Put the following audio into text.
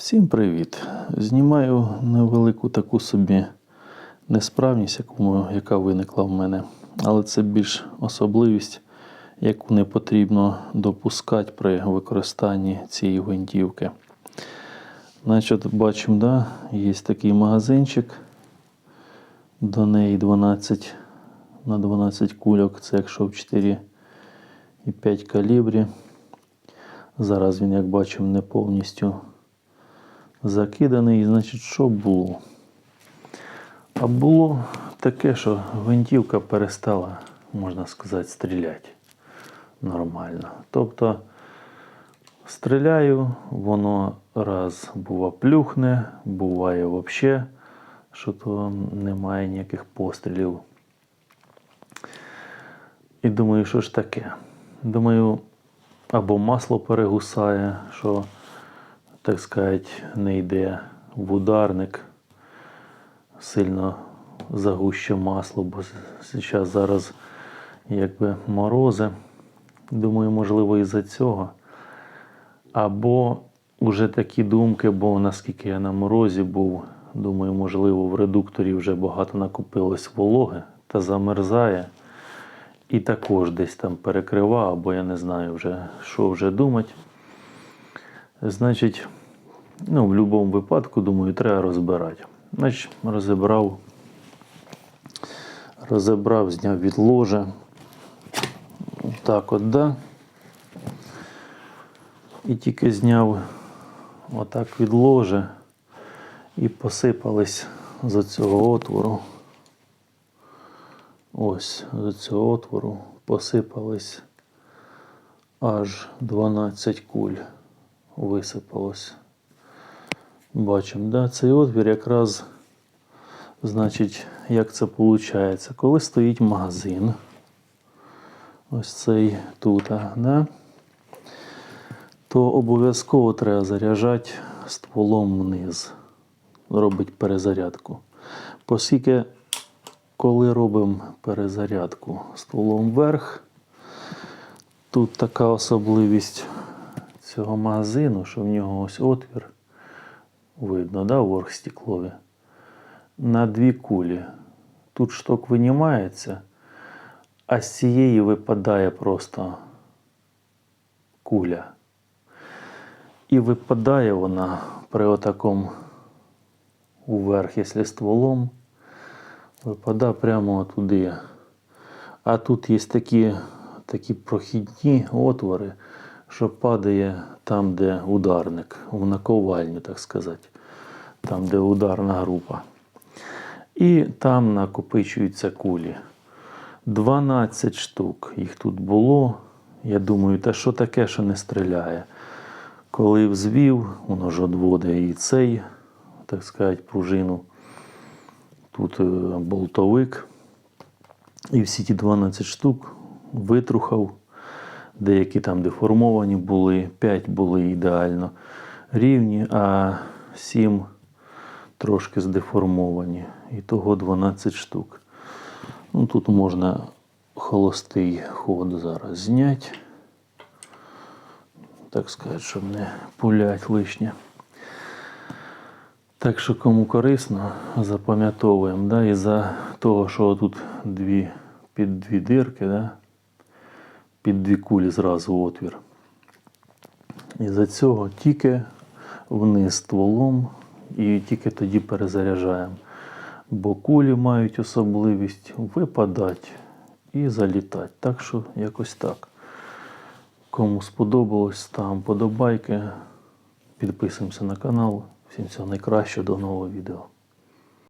Всім привіт! Знімаю невелику таку собі несправність, яка виникла в мене. Але це більш особливість, яку не потрібно допускати при використанні цієї гвинтівки. Значить, бачимо, да, є такий магазинчик. До неї 12 на 12 кульок. Це якщо в 4,5 калібрі. Зараз він, як бачимо, не повністю закиданий. Значить, що було? А було таке, що гвинтівка перестала, можна сказати, стріляти нормально. Тобто стріляю, воно раз бува плюхне, буває взагалі, що то немає ніяких пострілів. І думаю, що ж таке? Думаю, або масло перегусає, що, так сказати, не йде в ударник, сильно загуще масло, бо зараз зараз якби морози. Думаю, можливо, із-за цього. Або вже такі думки, бо наскільки я на морозі був, думаю, можливо, в редукторі вже багато накопилось вологи та замерзає. І також десь там перекривав, або я не знаю вже, що вже думати. Значить, ну, в будь-якому випадку, думаю, треба розбирати. Значить, розібрав, розібрав, зняв від ложа. Так от, да. І тільки зняв отак від ложа і посипались з цього отвору. Ось з цього отвору посипались аж 12 куль висипалось. Бачимо, да? цей отвір якраз, значить, як це виходить, коли стоїть магазин, ось цей тут, да? то обов'язково треба заряджати стволом вниз, робить перезарядку. Оскільки коли робимо перезарядку стволом вверх, тут така особливість цього магазину, що в нього ось отвір, видно, да, ворг стеклові, на дві кулі. Тут шток винімається, а з цієї випадає просто куля. І випадає вона при отакому уверх, якщо стволом, випадає прямо туди. А тут є такі, такі прохідні отвори, що падає там, де ударник, в наковальню, так сказати, там, де ударна група. І там накопичуються кулі. 12 штук їх тут було. Я думаю, та що таке, що не стріляє? Коли взвів, воно ж одводить і цей, так сказати, пружину. Тут е, болтовик. І всі ті 12 штук витрухав. Деякі там деформовані були, 5 були ідеально рівні, а 7 трошки здеформовані. І того 12 штук. Ну, тут можна холостий ход зараз зняти. Так сказати, щоб не пулять лишнє. Так що кому корисно, запам'ятовуємо. Да? І за того, що тут дві, під дві дирки, да? Під дві кулі зразу отвір. І за цього тільки вниз стволом і тільки тоді перезаряджаємо. Бо кулі мають особливість випадати і залітати. Так що якось так. Кому сподобалось, ставимо подобайки, підписуємося на канал. Всім всього найкращого, до нового відео.